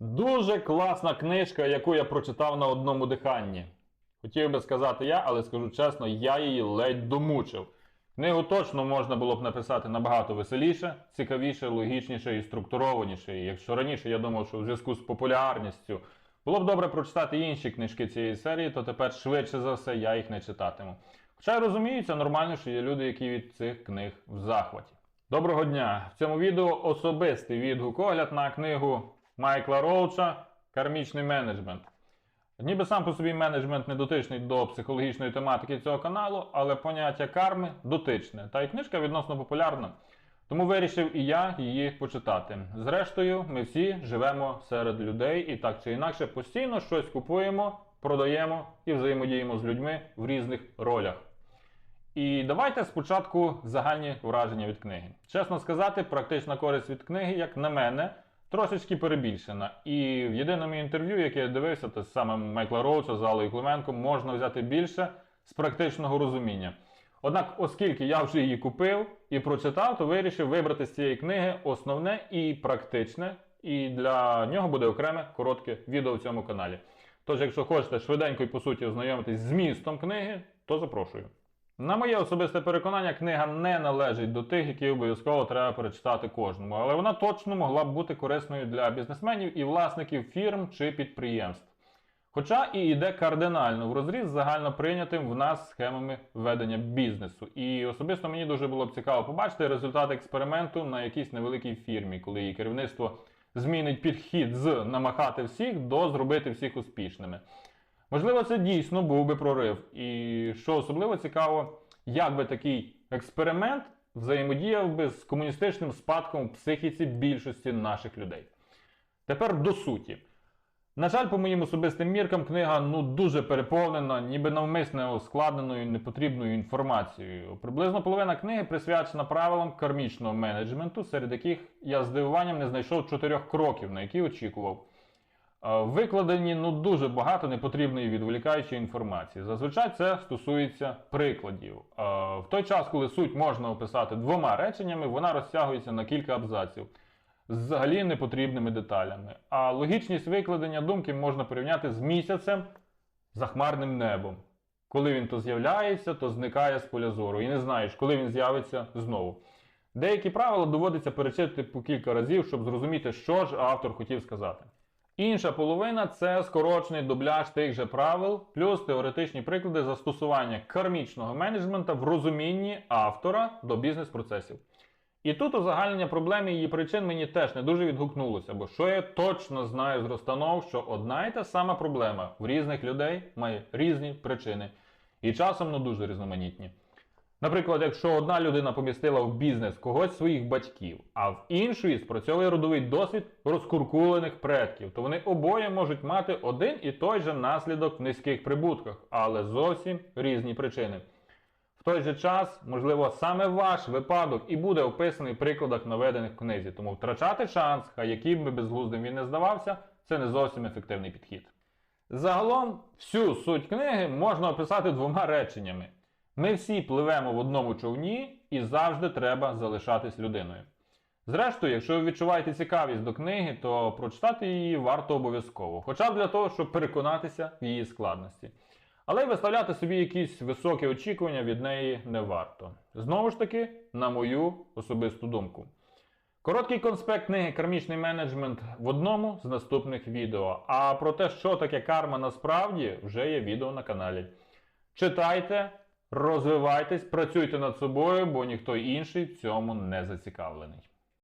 Дуже класна книжка, яку я прочитав на одному диханні. Хотів би сказати я, але скажу чесно, я її ледь домучив. Книгу точно можна було б написати набагато веселіше, цікавіше, логічніше і структурованіше. Якщо раніше я думав, що в зв'язку з популярністю було б добре прочитати інші книжки цієї серії, то тепер швидше за все я їх не читатиму. Хоча я розумію, це нормально, що є люди, які від цих книг в захваті. Доброго дня! В цьому відео особистий відгук огляд на книгу Майкла Роуча Кармічний менеджмент. Ніби сам по собі менеджмент не дотичний до психологічної тематики цього каналу, але поняття карми дотичне. Та й книжка відносно популярна. Тому вирішив і я її почитати. Зрештою, ми всі живемо серед людей і так чи інакше постійно щось купуємо, продаємо і взаємодіємо з людьми в різних ролях. І давайте спочатку загальні враження від книги. Чесно сказати, практична користь від книги, як на мене, трошечки перебільшена. І в єдиному інтерв'ю, яке я дивився, те саме Майкла Роуча з Аллою Клименко, можна взяти більше з практичного розуміння. Однак, оскільки я вже її купив і прочитав, то вирішив вибрати з цієї книги основне і практичне, і для нього буде окреме коротке відео в цьому каналі. Тож, якщо хочете швиденько і по суті ознайомитись з змістом книги, то запрошую. На моє особисте переконання, книга не належить до тих, які обов'язково треба перечитати кожному, але вона точно могла б бути корисною для бізнесменів і власників фірм чи підприємств. Хоча і йде кардинально в розріз загально прийнятим в нас схемами ведення бізнесу. І особисто мені дуже було б цікаво побачити результат експерименту на якійсь невеликій фірмі, коли її керівництво змінить підхід з намахати всіх до зробити всіх успішними. Можливо, це дійсно був би прорив. І що особливо цікаво, як би такий експеримент взаємодіяв би з комуністичним спадком в психіці більшості наших людей. Тепер до суті. На жаль, по моїм особистим міркам, книга ну дуже переповнена, ніби навмисне ускладненою непотрібною інформацією. Приблизно половина книги присвячена правилам кармічного менеджменту, серед яких я здивуванням не знайшов чотирьох кроків, на які очікував. Е, Викладені ну дуже багато непотрібної відволікаючої інформації. Зазвичай це стосується прикладів. Е, В той час, коли суть можна описати двома реченнями, вона розтягується на кілька абзаців з взагалі непотрібними деталями. А логічність викладення думки можна порівняти з місяцем за хмарним небом. Коли він то з'являється, то зникає з поля зору, і не знаєш, коли він з'явиться знову. Деякі правила доводиться перечитати по кілька разів, щоб зрозуміти, що ж автор хотів сказати. Інша половина це скорочений дубляж тих же правил, плюс теоретичні приклади застосування кармічного менеджмента в розумінні автора до бізнес-процесів. І тут узагальнення проблеми і її причин мені теж не дуже відгукнулося, бо що я точно знаю з розстанов, що одна і та сама проблема в різних людей має різні причини, і часом ну дуже різноманітні. Наприклад, якщо одна людина помістила в бізнес когось своїх батьків, а в іншої спрацьовує родовий досвід розкуркулених предків, то вони обоє можуть мати один і той же наслідок в низьких прибутках, але зовсім різні причини. В той же час, можливо, саме ваш випадок і буде описаний в прикладах, наведених в книзі, тому втрачати шанс, хай яким би безглуздим він не здавався, це не зовсім ефективний підхід. Загалом, всю суть книги можна описати двома реченнями. Ми всі пливемо в одному човні і завжди треба залишатись людиною. Зрештою, якщо ви відчуваєте цікавість до книги, то прочитати її варто обов'язково, хоча б для того, щоб переконатися в її складності. Але й виставляти собі якісь високі очікування від неї не варто. Знову ж таки, на мою особисту думку. Короткий конспект книги Кармічний менеджмент в одному з наступних відео. А про те, що таке карма насправді, вже є відео на каналі. Читайте, розвивайтесь, працюйте над собою, бо ніхто інший цьому не зацікавлений.